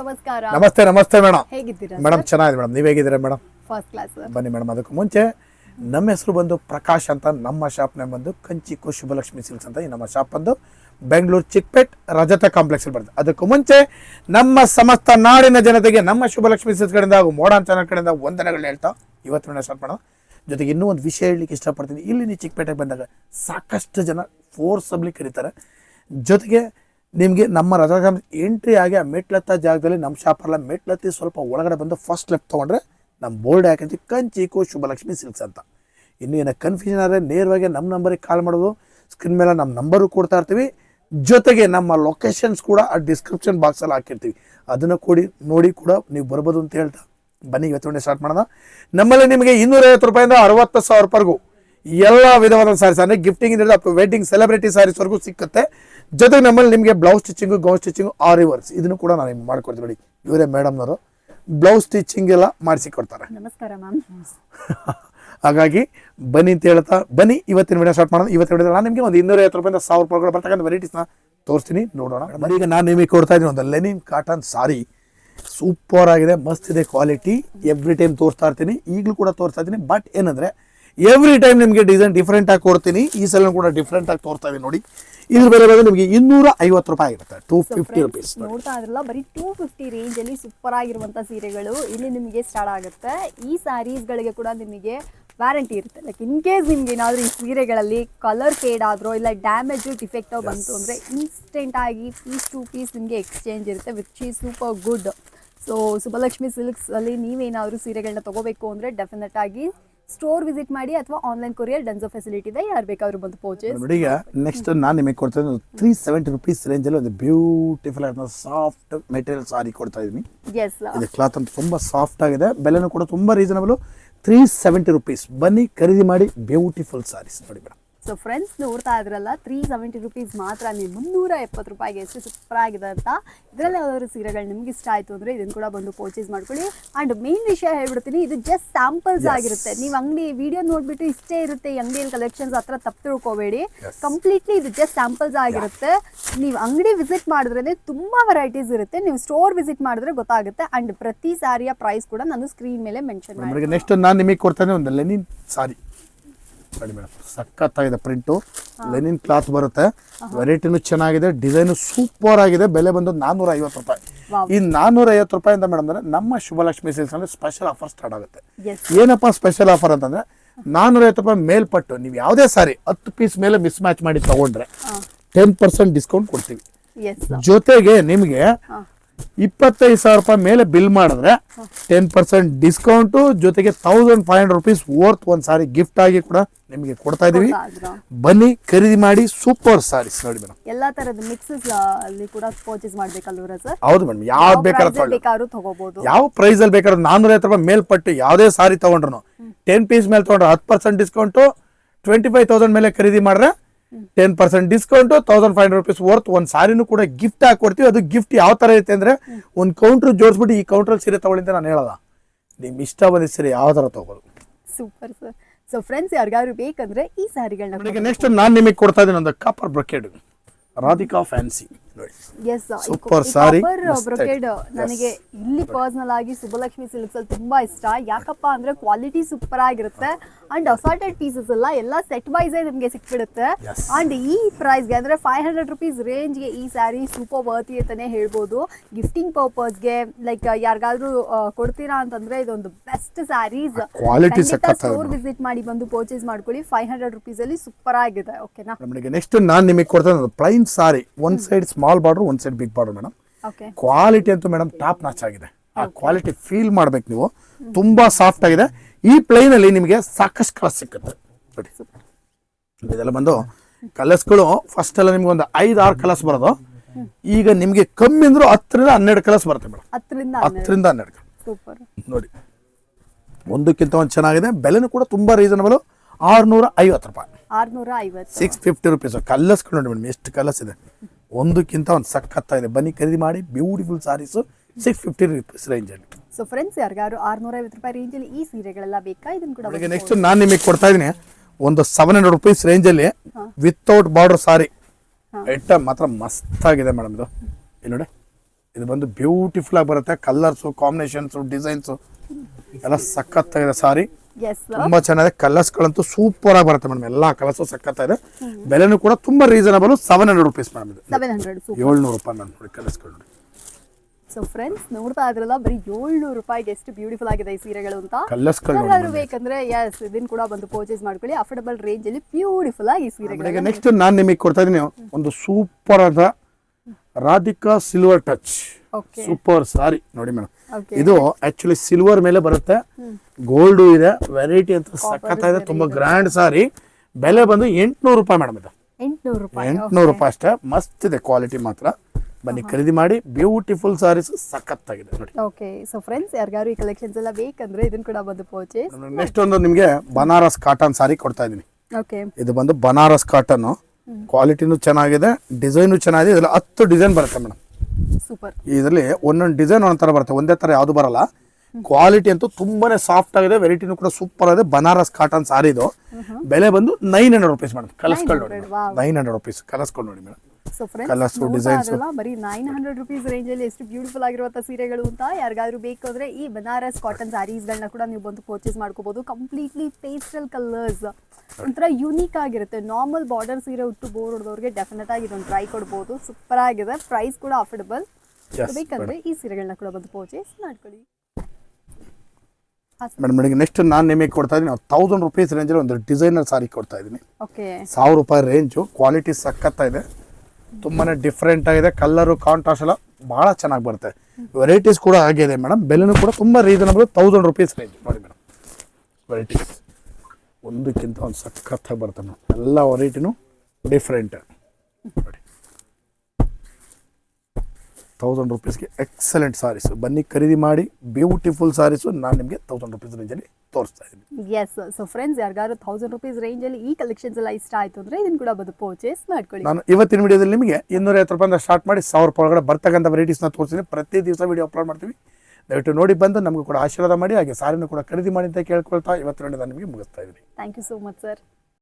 ನಮಸ್ಕಾರ. ನಮಸ್ತೆ ನಮಸ್ತೆ ಮೇಡಮ್ ಹೇಗಿದ್ದೀರಾ ಮೇಡಮ್ ಚೆನ್ನಾಗಿದೆ ಮೇಡಮ್ ನೀವು ಹೇಗಿದ್ದೀರಾ ಮೇಡಮ್ ಫಸ್ಟ್ ಕ್ಲಾಸ್ ಬನ್ನಿ ಮೇಡಮ್ ಅದಕ್ಕೆ ಮುಂಚೆ ನಮ್ಮ ಹೆಸರು ಬಂದು ಪ್ರಕಾಶ್ ಅಂತ ನಮ್ಮ ಶಾಪ್ ನೇಮ್ ಬಂದು ಕಂಚಿ ಕು ಶುಭಲಕ್ಷ್ಮಿ ಸಿಲ್ಕ್ಸ್ ಅಂತ ಈ ನಮ್ಮ ಶಾಪ್ ಬಂದು ಬೆಂಗಳೂರು ಚಿಕ್ಪೇಟ್ ರಜತ ಕಾಂಪ್ಲೆಕ್ಸ್ ಅಲ್ಲಿ ಬರ್ತದೆ. ಅದಕ್ಕೂ ಮುಂಚೆ ನಮ್ಮ ಸಮಸ್ತ ನಾಡಿನ ಜನತೆಗೆ ನಮ್ಮ ಶುಭಲಕ್ಷ್ಮಿ ಸಿಲ್ಕ್ಸ್ ಕಡೆಯಿಂದ ಹಾಗೂ ಮೋಡಾನ್ ಚಾನಲ್ ಕಡೆಯಿಂದ ವಂದನೆಗಳನ್ನ ಹೇಳ್ತಾ ಇವತ್ತು ಮೇಡಮ್ ಸ್ಟಾರ್ಟ್ ಮಾಡೋಣ. ಜೊತೆಗೆ ಇನ್ನೂ ಒಂದು ವಿಷಯ ಹೇಳಲಿಕ್ಕೆ ಇಷ್ಟಪಡ್ತೀನಿ. ಇಲ್ಲಿ ನೀವು ಚಿಕ್ಕಪೇಟೆಗೆ ಬಂದಾಗ ಸಾಕಷ್ಟು ಜನ ಫೋರ್ಸಬ್ಲಿ ಕರೀತಾರೆ. ಜೊತೆಗೆ ನಿಮಗೆ ನಮ್ಮ ರಜಾ ಎಂಟ್ರಿ ಆಗಿ ಆ ಮೆಟ್ಲತ್ತ ಜಾಗದಲ್ಲಿ ನಮ್ಮ ಶಾಪರ್ಲ ಮೆಟ್ಲತ್ತಿ ಸ್ವಲ್ಪ ಒಳಗಡೆ ಬಂದು ಫಸ್ಟ್ ಲೆಫ್ಟ್ ತೊಗೊಂಡ್ರೆ ನಮ್ಮ ಬೋರ್ಡ್ ಹಾಕಂತೀವಿ ಕಂಚಿಕೋ ಶುಭಲಕ್ಷ್ಮಿ ಸಿಲ್ಕ್ಸ್ ಅಂತ. ಇನ್ನು ಏನೋ ಕನ್ಫ್ಯೂಷನ್ ಆದರೆ ನೇರವಾಗಿ ನಮ್ಮ ನಂಬರಿಗೆ ಕಾಲ್ ಮಾಡೋದು ಸ್ಕ್ರೀನ್ ಮೇಲೆ ನಮ್ಮ ನಂಬರು ಕೊಡ್ತಾ ಇರ್ತೀವಿ. ಜೊತೆಗೆ ನಮ್ಮ ಲೊಕೇಶನ್ಸ್ ಕೂಡ ಆ ಡಿಸ್ಕ್ರಿಪ್ಷನ್ ಬಾಕ್ಸಲ್ಲಿ ಹಾಕಿರ್ತೀವಿ. ಅದನ್ನು ಕೂಡಿ, ನೋಡಿ ಕೂಡ ನೀವು ಬರ್ಬೋದು ಅಂತ ಹೇಳ್ತಾ. ಬನ್ನಿ, ಇವತ್ತು ಸ್ಟಾರ್ಟ್ ಮಾಡೋಣ. ನಮ್ಮಲ್ಲಿ ನಿಮಗೆ ಇನ್ನೂರೈವತ್ತು ರೂಪಾಯಿಂದ ಅರವತ್ತು ಸಾವಿರ ರೂಪಾಯಿಗೂ ಎಲ್ಲ ವಿಧವಾದ ಸಾರೀಸ್ ಅಂದರೆ ಗಿಫ್ಟಿಂಗ್ ಅಪ್ ವೆಡ್ಡಿಂಗ್ ಸೆಲೆಬ್ರಿಟಿ ಸಾರೀಸ್ವರೆಗೂ ಸಿಕ್ಕುತ್ತೆ. ಜೊತೆಗೆ ನಮ್ಮಲ್ಲಿ ನಿಮಗೆ blouse stitching gown stitching aari works ಇದನ್ನು ಕೂಡ ನಾನು ನಿಮ್ಗೆ ಮಾಡ್ಕೊಡ್ತೀನಿ ನೋಡಿ ಇವರೇ ಮೇಡಮ್ನವರು ಬ್ಲೌಸ್ ಸ್ಟಿಚಿಂಗ್ ಎಲ್ಲ ಮಾಡಿಸಿ ಕೊಡ್ತಾರೆ. ನಮಸ್ಕಾರ ಮ್ಯಾಮ್. ಹಾಗಾಗಿ ಬನ್ನಿ ಅಂತ ಹೇಳ್ತಾ ಬನ್ನಿ ಇವತ್ತಿನ ವಿಡಿಯೋ ಸ್ಟಾರ್ಟ್ ಮಾಡೋದು ಇವತ್ತಿನ ವಿಡಿಯೋ ನಾನು ನಿಮಗೆ ಒಂದು ಇನ್ನೂರ ಐವತ್ತು ರೂಪಾಯಿಂದ ಸಾವಿರ ರೂಪಾಯಿಗಳು ಬರ್ತಕ್ಕಂಥ ವೆರೈಟೀಸ್ನ ತೋರಿಸ್ತೀನಿ. ನೋಡೋಣ. ಮೇಡಮ್ ಈಗ ನಾನು ನಿಮಗೆ ಕೊಡ್ತಾ ಇದ್ದೀನಿ ಒಂದು ಲೆನಿನ್ ಕಾಟನ್ ಸಾರಿ ಸೂಪರ್ ಆಗಿದೆ ಮಸ್ತ್ ಇದೆ ಕ್ವಾಲಿಟಿ ಎವ್ರಿ ಟೈಮ್ ತೋರಿಸ್ತಾ ಇರ್ತೀನಿ. ಈಗಲೂ ಕೂಡ ತೋರಿಸ್ತಾ ಇದ್ದೀನಿ. ಬಟ್ ಏನಂದರೆ ಎವ್ರಿ ಟೈಮ್ ನಿಮಗೆ ಡಿಸೈನ್ ಡಿಫ್ರೆಂಟಾಗಿ ಕೊಡ್ತೀನಿ. ಈ ಸಲ ಕೂಡ ಡಿಫ್ರೆಂಟಾಗಿ ತೋರಿಸ್ತಾ ಇದ್ದೀನಿ ನೋಡಿ. ಇದ್ರ ಬೆಲೆ ಬಂದು ನಿಮಗೆ ಇನ್ನೂರ ಐವತ್ತು ರೂಪಾಯಿ ಆಗಿರುತ್ತೆ ಟೂ ಫಿಫ್ಟಿ ರುಪೀಸ್ ನೋಡ್ತಾ ಇದ್ರಲ್ಲ ಬರೀ ಟೂ ಫಿಫ್ಟಿ ರೇಂಜ್ ಅಲ್ಲಿ ಸೂಪರ್ ಆಗಿರುವಂತ ಸೀರೆಗಳು ಇಲ್ಲಿ ನಿಮಗೆ ಸ್ಟಾರ್ಟ್ ಆಗುತ್ತೆ. ಈ ಸ್ಯಾರೀಸ್ ಗಳಿಗೆ ಕೂಡ ನಿಮಗೆ ವ್ಯಾರಂಟಿ ಇರುತ್ತೆ. ಲೈಕ್ ಇನ್ ಕೇಸ್ ನಿಮ್ಗೆ ಏನಾದ್ರು ಈ ಸೀರೆಗಳಲ್ಲಿ ಕಲರ್ ಫೇಡ್ ಆದ್ರೋ ಇಲ್ಲ ಡ್ಯಾಮೇಜ್ ಡಿಫೆಕ್ಟ್ ಬಂತು ಅಂದ್ರೆ ಇನ್ಸ್ಟೆಂಟ್ ಆಗಿ ಪೀಸ್ ಟು ಪೀಸ್ ನಿಮಗೆ ಎಕ್ಸ್ಚೇಂಜ್ ಇರುತ್ತೆ which is super good so Subhalakshmi silks ಅಲ್ಲಿ ನೀವೇನಾದ್ರೂ ಸೀರೆಗಳನ್ನ ತಗೋಬೇಕು ಅಂದ್ರೆ ಡೆಫಿನೆಟ್ ಆಗಿ ಸ್ಟೋರ್ ವಿಸಿಟ್ ಮಾಡಿ ಅಥವಾ ಆನ್ಲೈನ್ ಕೊರಿಯರ್ ಡನ್ಸೋ ಫೆಸಿಲಿಟಿ ಇದೆ ಯಾರು ಬೇಕಾದ್ರೂ ಬಂದು ಪರ್ಚೇಸ್ ನೋಡಿ ಈಗ ನೆಕ್ಸ್ಟ್ ನಾನು ನಿಮಗೆ ಕೊಡ್ತಾ ಇದ್ದೀನಿ ತ್ರೀ ಸೆವೆಂಟಿ ರುಪೀಸ್ ರೇಂಜಲ್ಲಿ ಒಂದು ಬ್ಯೂಟಿಫುಲ್ ಆದ ಸಾಫ್ಟ್ ಮೆಟೀರಿಯಲ್ ಸಾರಿ ಕೊಡ್ತಾ ಇದ್ದೀನಿ ಎಸ್ ಇದು ಕ್ಲಾತ್ ಅಂತ ತುಂಬ ಸಾಫ್ಟ್ ಆಗಿದೆ. ಬೆಲೆನೂ ಕೂಡ ತುಂಬ ರೀಸನಬಲ್ ತ್ರೀ ಸೆವೆಂಟಿ ರುಪೀಸ್ ಬನ್ನಿ ಖರೀದಿ ಮಾಡಿ ಬ್ಯೂಟಿಫುಲ್ ಸಾರೀಸ್ ನೋಡಿ ಮೇಡಮ್ ಸೊ ಫ್ರೆಂಡ್ಸ್ ನೋಡ್ತಾ ಇದ್ರಲ್ಲ ತ್ರೀ ಸೆವೆಂಟಿ ರುಪೀಸ್ ಮಾತ್ರ ನೀವು ಮುನ್ನೂರ ಎಪ್ಪತ್ತು ರೂಪಾಯಿಗೆ ಎಷ್ಟು ಸೂಪರ್ ಆಗಿದೆ ಅಂತ. ಇದರಲ್ಲಿ ಯಾವ್ದಾದ್ರು ಸೀರೆಗಳು ನಿಮ್ಗೆ ಇಷ್ಟ ಆಯ್ತು ಅಂದ್ರೆ ಇದನ್ನು ಕೂಡ ಬಂದು ಪರ್ಚೇಸ್ ಮಾಡ್ಕೊಳ್ಳಿ. ಅಂಡ್ ಮೇನ್ ವಿಷಯ ಹೇಳ್ಬಿಡ್ತೀನಿ ಇದು ಜಸ್ಟ್ ಸ್ಯಾಂಪಲ್ಸ್ ಆಗಿರುತ್ತೆ. ನೀವು ಅಂಗಡಿ ವಿಡಿಯೋ ನೋಡ್ಬಿಟ್ಟು ಇಷ್ಟೇ ಇರುತ್ತೆ ಈ ಅಂಗಡಿಯಲ್ಲಿ ಕಲೆಕ್ಷನ್ಸ್ ಹತ್ರ ತಪ್ಪು ತಿಳ್ಕೋಬೇಡಿ. ಕಂಪ್ಲೀಟ್ಲಿ ಇದು ಜಸ್ಟ್ ಸ್ಯಾಂಪಲ್ಸ್ ಆಗಿರುತ್ತೆ. ನೀವು ಅಂಗಡಿ ವಿಸಿಟ್ ಮಾಡಿದ್ರೆ ತುಂಬಾ ವೆರೈಟೀಸ್ ಇರುತ್ತೆ. ನೀವು ಸ್ಟೋರ್ ವಿಸಿಟ್ ಮಾಡಿದ್ರೆ ಗೊತ್ತಾಗುತ್ತೆ. ಅಂಡ್ ಪ್ರತಿ ಸಾರಿಯ ಪ್ರೈಸ್ ಕೂಡ ನಾನು ಸ್ಕ್ರೀನ್ ಮೇಲೆ ಮೆನ್ಷನ್ ಮಾಡಿ ನೆಕ್ಸ್ಟ್ ನಾನು ನಿಮಗೆ ಕೊಡ್ತಾನೆ ಒಂದು ಲೆನಿನ್ ಸಾರಿ ನೋಡಿ ಮೇಡಮ್ ಸಖತ್ತಾಗಿದೆ ಪ್ರಿಂಟು. ಲೆನಿನ್ ಕ್ಲಾತ್ ಬರುತ್ತೆ. ವೆರೈಟಿನೂ ಚೆನ್ನಾಗಿದೆ. ಡಿಸೈನು ಸೂಪರ್ ಆಗಿದೆ. ಬೆಲೆ ಬಂದು ನಾನ್ನೂರ ಐವತ್ತು ರೂಪಾಯಿ ಈ ನಾನ್ನೂರ ಐವತ್ತು ರೂಪಾಯಿಂದ ಮೇಡಮ್ ಅಂದ್ರೆ ನಮ್ಮ ಶುಭಲಕ್ಷ್ಮಿ ಸೇಲ್ಸ್ ಅಂದ್ರೆ ಸ್ಪೆಷಲ್ ಆಫರ್ ಸ್ಟಾರ್ಟ್ ಆಗುತ್ತೆ. ಏನಪ್ಪ ಸ್ಪೆಷಲ್ ಆಫರ್ ಅಂತಂದ್ರೆ ನಾನ್ನೂರ ಐವತ್ತು ರೂಪಾಯಿ ಮೇಲ್ಪಟ್ಟು ನೀವು ಯಾವುದೇ ಸಾರಿ ಹತ್ತು ಪೀಸ್ ಮೇಲೆ ಮಿಸ್ ಮ್ಯಾಚ್ ಮಾಡಿ ತಗೊಂಡ್ರೆ ಟೆನ್ ಪರ್ಸೆಂಟ್ ಡಿಸ್ಕೌಂಟ್ ಕೊಡ್ತೀವಿ. ಜೊತೆಗೆ ನಿಮಗೆ ಇಪ್ಪತ್ತೈದು ಸಾವಿರ ರೂಪಾಯಿ ಮೇಲೆ ಬಿಲ್ ಮಾಡಿದ್ರೆ ಟೆನ್ ಪರ್ಸೆಂಟ್ ಡಿಸ್ಕೌಂಟು ಜೊತೆಗೆ thousand five hundred rupees worth ಒಂದು ಸಾರಿ ಗಿಫ್ಟ್ ಆಗಿ ಕೂಡ ನಿಮಗೆ ಕೊಡ್ತಾ ಇದೀವಿ. ಬನ್ನಿ ಖರೀದಿ ಮಾಡಿ ಸೂಪರ್ ಸಾರೀಸ್ ನೋಡಿ ಮೇಡಮ್ ಎಲ್ಲಾ ತರದ ಮಿಕ್ಸಸ್ ಅಲ್ಲಿ ಕೂಡ ಪರ್ಚೇಸ್ ಮಾಡ್ಬೇಕಲ್ವ ಸರ್ ಹೌದು ಮೇಡಮ್ ಯಾವ್ದು ಬೇಕಾದ್ರೆ ತಗೋಬಹುದು ಯಾವ ಪ್ರೈಸ್ ಅಲ್ಲಿ ಬೇಕಾದ್ರೆ ನಾನ್ನೂರ ಐವತ್ತು ರೂಪಾಯಿ ಮೇಲ್ಪಟ್ಟು ಯಾವುದೇ ಸಾರಿ ತಗೊಂಡ್ರು ಟೆನ್ ಪೀಸ್ ಮೇಲೆ ತಗೊಂಡ್ರೆ ಹತ್ತು percent discount twenty five thousand ಮೇಲೆ ಖರೀದಿ ಮಾಡಿದ್ರೆ ten percent discount thousand five hundred rupees worth ಒಂದು ಸಾರಿನೂ ಕೂಡ ಗಿಫ್ಟ್ ಹಾಕಿ ಕೊಡ್ತೀವಿ ಅದು ಗಿಫ್ಟ್ ಯಾವ ಥರ ಇರುತ್ತೆ ಅಂದ್ರೆ ಒಂದು ಕೌಂಟ್ರ್ ಜೋಡಿಸ್ಬಿಟ್ಟು ಈ ಕೌಂಟ್ರಲ್ಲಿ ಸೀರೆ ತಗೊಳ್ಳಿ ಅಂತ ನಾನು ಹೇಳಲ್ಲ ನಿಮ್ ಇಷ್ಟ ಬಂದಿದ್ದ ಸೀರೆ ಯಾವ ಥರ ತಗೋದು ಸೂಪರ್ ಸರ್ ಸೊ ಫ್ರೆಂಡ್ಸ್ ಯಾರಿಗಾದ್ರು ಬೇಕಂದ್ರೆ ಈ ಸಾರಿಗಳನ್ನ ನೆಕ್ಸ್ಟ್ ನಾನು ನಿಮಗೆ ಕೊಡ್ತಾ ಇದ್ದೀನಿ ಒಂದು ಕಾಪರ್ ಬ್ರೊಕೆಡ್ ರಾಧಿಕಾ ಫ್ಯಾನ್ಸಿ ಎಸ್ saree, ಮಸ್ತ್ ಬ್ರೊಕೇಡ್. ನನಗೆ ಇಲ್ಲಿ ಪರ್ಸನಲ್ ಆಗಿ ಸುಬ್ಬಲಕ್ಷ್ಮಿ ಸಿಲ್ಕ್ಸ್ ಅಲ್ಲಿ ತುಂಬಾ ಇಷ್ಟ. ಯಾಕಪ್ಪ ಅಂದ್ರೆ ಕ್ವಾಲಿಟಿ ಸೂಪರ್ ಆಗಿರುತ್ತೆ. ಅಂಡ್ ಅಸಾರ್ಟೆಡ್ ಪೀಸಸ್ ಎಲ್ಲ ಎಲ್ಲ ಸೆಟ್ ವೈಸ್ ನಿಮಗೆ ಸಿಕ್ಬಿಡುತ್ತೆ. ಅಂಡ್ ಈ ಪ್ರೈಸ್ಗೆ ಅಂದ್ರೆ ಫೈವ್ ಹಂಡ್ರೆಡ್ ರುಪೀಸ್ ರೇಂಜ್ಗೆ ಈ ಸ್ಯಾರಿ ಸೂಪರ್ ವರ್ತಿ ಅಂತಾನೆ ಹೇಳ್ಬೋದು. ಗಿಫ್ಟಿಂಗ್ ಪರ್ಪಸ್ಗೆ ಲೈಕ್ ಯಾರಿಗಾದ್ರೂ ಕೊಡ್ತೀರಾ ಅಂತಂದ್ರೆ ಇದೊಂದು best sarees quality store. Visit ಮಾಡಿ ಬಂದು ಪರ್ಚೇಸ್ ಮಾಡ್ಕೊಳ್ಳಿ. ಫೈವ್ ಹಂಡ್ರೆಡ್ ರುಪೀಸ್ ಅಲ್ಲಿ ಸೂಪರ್ ಆಗಿದೆ ಓಕೆನಾ ನೆಕ್ಸ್ಟ್ ನಾನು ನಿಮಗೆ ಕೊಡ್ತಾ ಇದ್ದೀನಿ plain sari one side small border ಒಂದ್ set big border madam quality ಅಂತೂ ಮೇಡಮ್ ಟಾಪ್ ನಾಚ್ ಆಗಿದೆ. ಆ ಕ್ವಾಲಿಟಿ ಫೀಲ್ ಮಾಡ್ಬೇಕು ನೀವು. ತುಂಬಾ ಸಾಫ್ಟ್ ಆಗಿದೆ. ಈ ಪ್ಲೈನ್ ಅಲ್ಲಿ ನಿಮಗೆ ಸಾಕಷ್ಟು ಕಲರ್ಸ್ ಸಿಕ್ಕುತ್ತೆ. ಇದೆಲ್ಲ ಬಂದು ಕಲರ್ಸ್ಗಳು ಫಸ್ಟ್ ಎಲ್ಲ ನಿಮ್ಗೆ ಒಂದು ಐದು ಆರು ಕಲರ್ಸ್ ಬರೋದು. ಈಗ ನಿಮಗೆ ಕಮ್ಮಿ ಅಂದ್ರೂ ಹತ್ತರಿಂದ ಹನ್ನೆರಡು ಕಲರ್ಸ್ ಬರುತ್ತೆ ಮೇಡಮ್ ಹತ್ತರಿಂದ ಹನ್ನೆರಡು. ನೋಡಿ. ಒಂದಕ್ಕಿಂತ ಒಂದು ಚೆನ್ನಾಗಿದೆ. ಬೆಲೆನೂ ಕೂಡ ತುಂಬಾ ರೀಸನಬಲ್ ಆರುನೂರ ಐವತ್ತು ರೂಪಾಯಿ ಸಿಕ್ಸ್ ಫಿಫ್ಟಿ ರುಪೀಸ್ ಕಲರ್ಸ್ ನೋಡಿ ಮೇಡಮ್ ಎಷ್ಟು ಕಲರ್ಸ್ ಇದೆ. ಒಂದಕ್ಕಿಂತ ಒಂದು ಸಖತ್ತಾಗಿದೆ ಬನ್ನಿ ಖರೀದಿ ಮಾಡಿ beautiful sarees six fifty rupees ರೇಂಜಲ್ಲಿ ಸೊ ಫ್ರೆಂಡ್ಸ್ ಯಾರಿಗಾರು ಆರ್ನೂರ ಐವತ್ತು ರೂಪಾಯಿ ರೇಂಜಲ್ಲಿ ಈ ಸೀರೆಗಳೆಲ್ಲ ಬೇಕಾ? ಇದನ್ನು ಕೂಡ ನೆಕ್ಸ್ಟ್ ನಾನು ನಿಮಗೆ ಕೊಡ್ತಾ ಇದ್ದೀನಿ. ಒಂದು ಸೆವೆನ್ ಹಂಡ್ರೆಡ್ ರುಪೀಸ್ ರೇಂಜಲ್ಲಿ ವಿತೌಟ್ ಬಾರ್ಡರ್ ಸಾರಿ ಐಟಮ್ ಮಾತ್ರ ಮಸ್ತಾಗಿದೆ ಮೇಡಮ್ ಇದು. ಇಲ್ಲಿ ನೋಡಿ ಇದು ಬಂದು ಬ್ಯೂಟಿಫುಲ್ ಆಗಿ ಬರುತ್ತೆ. ಕಲರ್ಸು ಕಾಂಬಿನೇಷನ್ಸು ಡಿಸೈನ್ಸು ಎಲ್ಲ ಸಖತ್ತಾಗಿದೆ ಸಾರಿ ತುಂಬಾ ಚೆನ್ನಾಗಿದೆ. ಕಲರ್ಸ್ಗಳಂತೂ ಸೂಪರ್ ಆಗಿ ಬರುತ್ತೆ ಮೇಡಮ್ ಎಲ್ಲಾ ಕಲರ್ಸ್ ಸಕ್ಕತ್ತ ಇದೆ ಬೆಲೆನೂ ಕೂಡ ತುಂಬಾ reasonable seven hundred rupees madam ಇದು. ಸೆವೆನ್ ಹಂಡ್ರೆಡ್ ಸೂಪರ್ ಏಳ್ನೂರು ರೂಪಾಯಿ ಮೇಡಮ್ ನೋಡಿ ಕಲರ್ಸ್ಗಳು ನೋಡಿ. ಸೊ ಫ್ರೆಂಡ್ಸ್ ನೋಡ್ತಾ ಇದ್ರಲ್ಲ ಬರೀ ಏಳ್ನೂರು ರೂಪಾಯಿಗೆ ಎಷ್ಟು ಬ್ಯೂಟಿಫುಲ್ ಆಗಿದೆ ಈ ಸೀರೆಗಳು ಅಂತ. ಬೇಕಂದ್ರೆ ಎಸ್ ಇದನ್ನ ಕೂಡ ಬಂದು ಪರ್ಚೇಸ್ ಮಾಡ್ಕೊಳ್ಳಿ. ಅಫೋರ್ಡಬಲ್ ರೇಂಜ್ ಅಲ್ಲಿ ಬ್ಯೂಟಿಫುಲ್ ಆಗಿ ಈ ಸೀರೆಗಳು ನೆಕ್ಸ್ಟ್ ನಾನು ನಿಮಗೆ ಕೊಡ್ತಾ ಇದ್ದೀನಿ. ಒಂದು ಸೂಪರ್ ಆದ Radhika silver touch super sari ನೋಡಿ ಮೇಡಮ್. ಇದು ಆಕ್ಚುಲಿ ಸಿಲ್ವರ್ ಮೇಲೆ ಬರುತ್ತೆ. ಗೋಲ್ಡು ಇದೆ ವೆರೈಟಿ ಅಂತ ಸಖತ್ತಾಗಿದೆ ತುಂಬಾ ಗ್ರ್ಯಾಂಡ್ ಸಾರಿ ಬೆಲೆ ಬಂದು ಎಂಟ್ನೂರು ರೂಪಾಯಿ ಮೇಡಮ್ ಇದು. ಎಂಟ್ನೂರು ರೂಪಾಯಿ ಎಂಟ್ನೂರು ರೂಪಾಯಿ ಅಷ್ಟೇ. ಮಸ್ತ್ ಇದೆ ಕ್ವಾಲಿಟಿ ಮಾತ್ರ. ಬನ್ನಿ ಖರೀದಿ ಮಾಡಿ. ಬ್ಯೂಟಿಫುಲ್ ಸಾರೀಸ್ ಸಖತ್ತಾಗಿದೆ ನೋಡಿ. ಓಕೆ ಸೊ ಫ್ರೆಂಡ್ಸ್ ಯಾರಿಗಾರು ಈ ಕಲೆಕ್ಷನ್ಸ್ ಎಲ್ಲ ಬೇಕಂದ್ರೆ ಇದನ್ನ ಕೂಡ ಬಂದು ಪರ್ಚೇಸ್ ನೆಕ್ಸ್ಟ್ ಒಂದು ನಿಮಗೆ ಬನಾರಸ್ ಕಾಟನ್ ಸಾರಿ ಕೊಡ್ತಾ ಇದೀನಿ ಓಕೆ ಇದು ಬಂದು ಬನಾರಸ್ ಕಾಟನ್ ಕ್ವಾಲಿಟಿನೂ ಚೆನ್ನಾಗಿದೆ ಡಿಸೈನು ಚೆನ್ನಾಗಿದೆ. ಇದ್ರಲ್ಲಿ ಹತ್ತು ಡಿಸೈನ್ ಬರುತ್ತೆ ಮೇಡಮ್. ಸೂಪರ್. ಇದರಲ್ಲಿ ಒಂದೊಂದು ಡಿಸೈನ್ ಒಂದೊಂದು ಬರುತ್ತೆ. ಒಂದೇ ಥರ ಯಾವುದು ಬರಲ್ಲ. ಕ್ವಾಲಿಟಿ ಅಂತೂ ತುಂಬಾನೇ ಸಾಫ್ಟ್ ಆಗಿದೆ ವೆರೈಟಿನೂ ಕೂಡ ಸೂಪರ್ ಆಗಿದೆ. ಬನಾರಸ್ ಕಾಟನ್ ಸಾರಿ ಇದು. ಬೆಲೆ ಬಂದು ನೈನ್ ಹಂಡ್ರೆಡ್ ರುಪೀಸ್ ಮೇಡಮ್. ಕಲಸ್ಕೊಂಡು ನೋಡಿ 900, wow. ನೈನ್ ಹಂಡ್ರೆಡ್ ರುಪೀಸ್ ಕಲಸ್ಕೊಂಡು ನೋಡಿ ಮೇಡಮ್. So friends designs. ಬರೀ ನೈನ್ ಹಂಡ್ರೆಡ್ ರುಪೀಸ್ ರೇಂಜ್ ಅಲ್ಲಿ ಎಷ್ಟು ಬ್ಯೂಟಿಫುಲ್ ಆಗಿರುವಂಥ ಸೀರೆಗಳು ಅಂತ ಯಾರಿಗಾದ್ರೂ ಬೇಕಾದ್ರೆ ಅಂದ್ರೆ ಈ ಬನಾರಸ್ ಕಾಟನ್ ಸ್ಯಾರೀಸ್ಗಳನ್ನ ಕೂಡ ನೀವು ಬಂದು ಪರ್ಚೇಸ್ ಮಾಡ್ಕೋಬಹುದು ಕಂಪ್ಲೀಟ್ಲಿ ಪೇಸ್ಟಲ್ ಕಲರ್ಸ್ ಒಂಥರ ಯುನೀಕ್ ಆಗಿರುತ್ತೆ. ನಾರ್ಮಲ್ ಬಾರ್ಡರ್ ಸೀರೆ ಉಟ್ಟು ಬೋರ್ ಹೊಡೆದವ್ರಿಗೆ ಡೆಫಿನೆಟ್ ಆಗಿ ಇದೊಂದು ಟ್ರೈ ಕೊಡ್ಬೋದು. ಸೂಪರ್ ಆಗಿದೆ. ಪ್ರೈಸ್ ಕೂಡ ಅಫೋರ್ಡಬಲ್ ಬೇಕಂದ್ರೆ ಈ ಸೀರೆಗಳನ್ನ ಕೂಡ ಬಂದು ಪರ್ಚೇಸ್ ಮಾಡ್ಕೊಳ್ಳಿ. ಮೇಡಮ್ ನೆಕ್ಸ್ಟ್ ನಾನು ನಿಮಗೆ ಕೊಡ್ತಾ ಇದ್ದೀನಿ. ತೌಸಂಡ್ ರುಪೀಸ್ ರೇಂಜಲ್ಲಿ ಒಂದು ಡಿಸೈನರ್ ಸಾರಿ ಕೊಡ್ತಾ ಇದ್ದೀನಿ. ಓಕೆ ಸಾವಿರ ರೂಪಾಯಿ ರೇಂಜು ಕ್ವಾಲಿಟಿ ಸಖತ್ತಾಗಿದೆ. ತುಂಬಾ ಡಿಫ್ರೆಂಟ್ ಆಗಿದೆ. ಕಲರು ಕಾಂಟ್ರಾಸ್ಟ್ ಎಲ್ಲ ಭಾಳ ಚೆನ್ನಾಗಿ ಬರುತ್ತೆ. ವೆರೈಟೀಸ್ ಕೂಡ ಆಗಿದೆ ಮೇಡಮ್ ಬೆಲೆನೂ ಕೂಡ ತುಂಬ ರೀಸನಬಲ್ ತೌಸಂಡ್ ರುಪೀಸ್ ರೇಂಜ್ ನೋಡಿ ಮೇಡಮ್ ವೆರೈಟೀಸ್ ಒಂದಕ್ಕಿಂತ ಒಂದು ಸಖತ್ತಾಗಿ ಬರ್ತಾನೆ ಎಲ್ಲ ವೆರೈಟಿನೂ ಡಿಫ್ರೆಂಟ್ ತೌಸಂಡ್ ರುಪೀಸ್ಗೆ ಎಕ್ಸಲೆಂಟ್ ಸಾರೀಸು ಬನ್ನಿ ಖರೀದಿ ಮಾಡಿ ಬ್ಯೂಟಿಫುಲ್ ಸಾರೀಸು ನಾನು ನಿಮಗೆ ತೌಸಂಡ್ ರುಪೀಸ್ ರೇಂಜಲ್ಲಿ ತೋರಿಸ್ತಾ ಇದ್ದೀನಿ. ಎಸ್ ಸೊ ಫ್ರೆಂಡ್ಸ್ ಯಾರಿಗಾದ್ರು ತೌಸಂಡ್ ರುಪೀಸ್ ರೇಂಜಲ್ಲಿ ಈ ಕಲೆಕ್ಷನ್ಸ್ ಎಲ್ಲ ಇಷ್ಟ ಆಯಿತು ಅಂದರೆ ಇದನ್ನು ಕೂಡ ಬಂದು ಪರ್ಚೇಸ್ ಮಾಡ್ಕೊಳ್ಳಿ. ನಾನು ಇವತ್ತಿನ ವಿಡಿಯೋದಲ್ಲಿ ನಿಮಗೆ ಇನ್ನೂರೈವತ್ತು ರೂಪಾಯಿಂದ ಸ್ಟಾರ್ಟ್ ಮಾಡಿ ಸಾವಿರ ರೂಪಾಯಿ ಒಳಗಡೆ ಬರ್ತಕ್ಕಂಥ ವೆರೈಟೀಸ್ನ ತೋರಿಸ್ತೀನಿ. ಪ್ರತಿ ದಿವಸ ವಿಡಿಯೋ ಅಪ್ಲೋಡ್ ಮಾಡ್ತೀವಿ. ದಯವಿಟ್ಟು ನೋಡಿ ಬಂದು ನಮಗೂ ಕೂಡ ಆಶೀರ್ವಾದ ಮಾಡಿ ಹಾಗೆ ಸಾರಿನೂ ಕೂಡ ಖರೀದಿ ಮಾಡಿ ಅಂತ ಕೇಳ್ಕೊಳ್ತಾ ಇವತ್ತಿನ ವಿಡಿಯೋ ನಾನು ನಿಮಗೆ ಮುಗಿಸ್ತಾ ಇದ್ದೀನಿ. Thank you so much sir